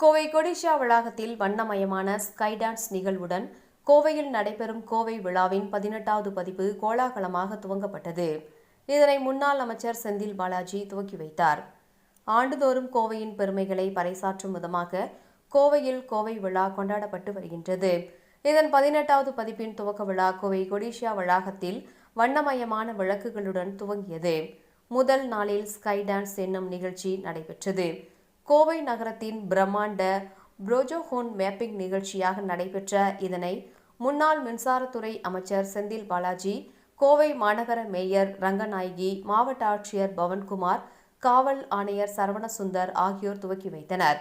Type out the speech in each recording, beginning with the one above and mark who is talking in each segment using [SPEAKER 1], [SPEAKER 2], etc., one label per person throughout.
[SPEAKER 1] கோவை கொடிஷா வளாகத்தில் வண்ணமயமான sky dance நிகழ்வுடன் கோவையில் நடைபெறும் கோவை விழாவின் பதினெட்டாவது பதிப்பு கோலாகலமாக துவங்கப்பட்டது. இதனை முன்னாள் அமைச்சர் செந்தில் பாலாஜி துவக்கி வைத்தார். ஆண்டுதோறும் கோவையின் பெருமைகளை பறைசாற்றும் விதமாக கோவையில் கோவை விழா கொண்டாடப்பட்டு வருகின்றது. இதன் பதினெட்டாவது பதிப்பின் துவக்க விழா கோவை கொடிஷியா வளாகத்தில் வண்ணமயமான விளக்குகளுடன் துவங்கியது. முதல் நாளில் ஸ்கை டான்ஸ் என்னும் நிகழ்ச்சி நடைபெற்றது. கோவை நகரத்தின் பிரம்மாண்ட புரோஜோஹோன் மேப்பிங் நிகழ்ச்சியாக நடைபெற்ற இதனை முன்னாள் மின்சாரத்துறை அமைச்சர் செந்தில் பாலாஜி கோவை மாநகர மேயர் ரங்கநாயகி மாவட்ட ஆட்சியர் பவன்குமார் காவல் ஆணையர் சரவணசுந்தர் ஆகியோர் துவக்கி வைத்தனர்.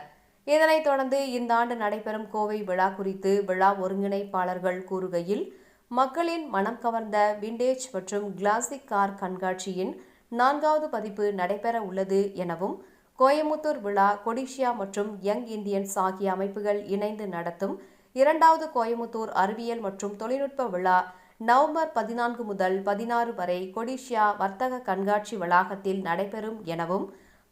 [SPEAKER 1] இதனைத் தொடர்ந்து இந்த ஆண்டு நடைபெறும் கோவை விழா குறித்து விழா ஒருங்கிணைப்பாளர்கள் கூறுகையில் மக்களின் மனம் கவர்ந்த விண்டேஜ் மற்றும் கிளாசிக் கார் கண்காட்சியின் நான்காவது பதிப்பு நடைபெற உள்ளது எனவும் கோயமுத்தூர் விழா கொடிஷியா மற்றும் யங் இந்தியன்ஸ் ஆகிய அமைப்புகள் இணைந்து நடத்தும் இரண்டாவது கோயமுத்தூர் அறிவியல் மற்றும் தொழில்நுட்ப விழா நவம்பர் பதினான்கு முதல் பதினாறு வரை கொடிஷியா வர்த்தக கண்காட்சி வளாகத்தில் நடைபெறும் எனவும்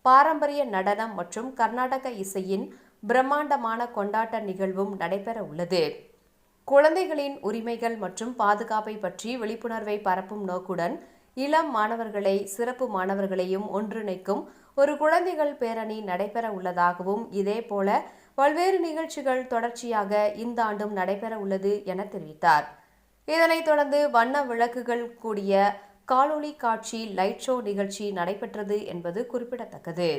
[SPEAKER 1] பாரம்பரிய நடனம் மற்றும் கர்நாடக இசையின் பிரம்மாண்டமான கொண்டாட்ட நிகழ்வும் நடைபெற உள்ளது. குழந்தைகளின் உரிமைகள் மற்றும் பாதுகாப்பை பற்றி விழிப்புணர்வை பரப்பும் நோக்குடன் இளம் மாணவர்களை சிறப்பு மாணவர்களையும் ஒன்றிணைக்கும் ஒரு குழந்தைகள் பேரணி நடைபெற உள்ளதாகவும் இதேபோல பல்வேறு நிகழ்ச்சிகள் தொடர்ச்சியாக இந்த ஆண்டும் நடைபெற உள்ளது என தெரிவித்தார். இதனைத் தொடர்ந்து வண்ண விளக்குகள் கூடிய காணொளி காட்சி லைட் ஷோ நிகழ்ச்சி நடைபெற்றது என்பது குறிப்பிடத்தக்கது.